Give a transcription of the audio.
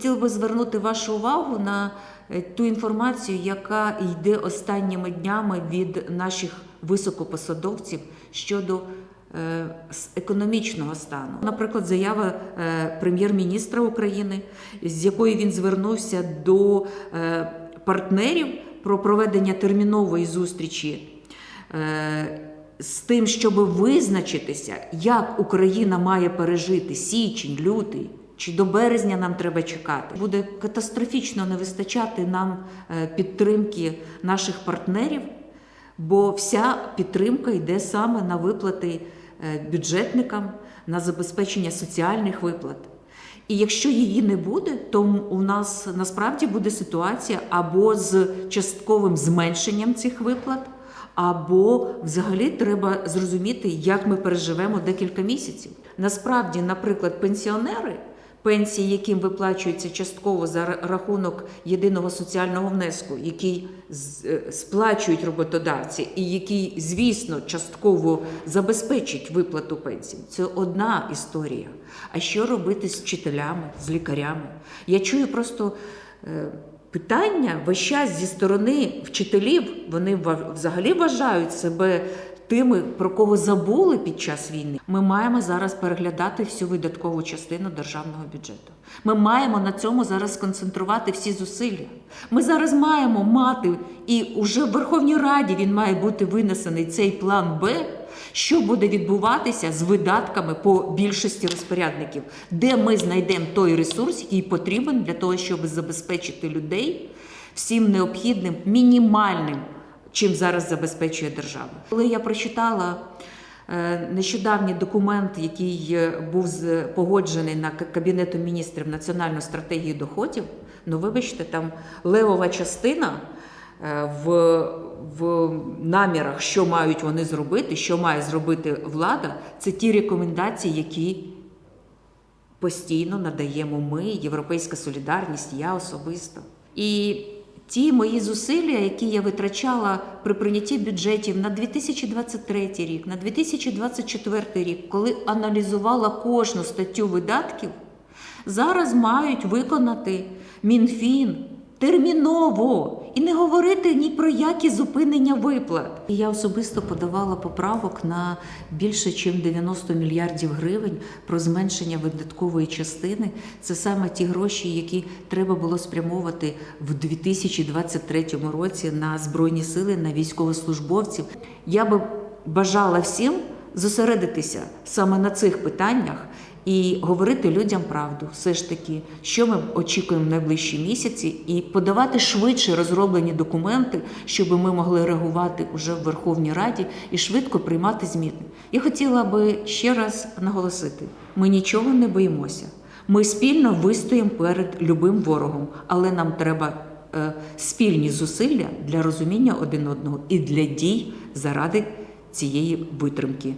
Хотіла би звернути вашу увагу на е, ту інформацію, яка йде останніми днями від наших високопосадовців щодо е, економічного стану. Наприклад, заява е, прем'єр-міністра України, з якою він звернувся до партнерів про проведення термінової зустрічі. З тим, щоб визначитися, як Україна має пережити січень, лютий, чи до березня нам треба чекати, буде катастрофічно не вистачати нам е, підтримки наших партнерів, бо вся підтримка йде саме на виплати е, бюджетникам, на забезпечення соціальних виплат. І якщо її не буде, то у нас насправді буде ситуація або з частковим зменшенням цих виплат, або взагалі треба зрозуміти, як ми переживемо декілька місяців. Насправді, наприклад, пенсіонери, пенсії, яким виплачуються частково за рахунок єдиного соціального внеску, який е, сплачують роботодавці, і який, звісно, частково забезпечить виплату пенсій, це одна історія. А що робити з вчителями, з лікарями? Я чую просто. е, Питання весь час зі сторони вчителів, вони взагалі вважають себе тими, про кого забули під час війни. Ми маємо зараз переглядати всю видаткову частину державного бюджету. Ми маємо на цьому зараз сконцентрувати всі зусилля. Ми зараз маємо мати, і уже в Верховній Раді він має бути винесений цей план Б. Що буде відбуватися з видатками по більшості розпорядників, де ми знайдемо той ресурс, який потрібен для того, щоб забезпечити людей всім необхідним мінімальним, чим зараз забезпечує держава. Коли я прочитала е, нещодавній документ, який е, був погоджений на К- Кабінетом міністрів національну стратегію доходів, ну вибачте, там левова частина е, в, в намірах, що мають вони зробити, що має зробити влада, це ті рекомендації, які постійно надаємо ми, Європейська солідарність, я особисто. І ті мої зусилля, які я витрачала при прийнятті бюджетів на 2023 рік, на 2024 рік, коли аналізувала кожну статтю видатків, зараз мають виконати Мінфін терміново і не говорити ні про які зупинення виплат. Я особисто подавала поправок на більше ніж 90 мільярдів гривень про зменшення видаткової частини. Це саме ті гроші, які треба було спрямовувати в 2023 році на збройні сили, на військовослужбовців. Я би бажала всім зосередитися саме на цих питаннях і говорити людям правду, все ж таки, що ми очікуємо в найближчі місяці, і подавати швидше розроблені документи, щоб ми могли реагувати уже в Верховній Раді і швидко приймати зміни. Я хотіла би ще раз наголосити: ми нічого не боїмося. Ми спільно вистоїмо перед любим ворогом, але нам треба е, спільні зусилля для розуміння один одного і для дій заради цієї витримки.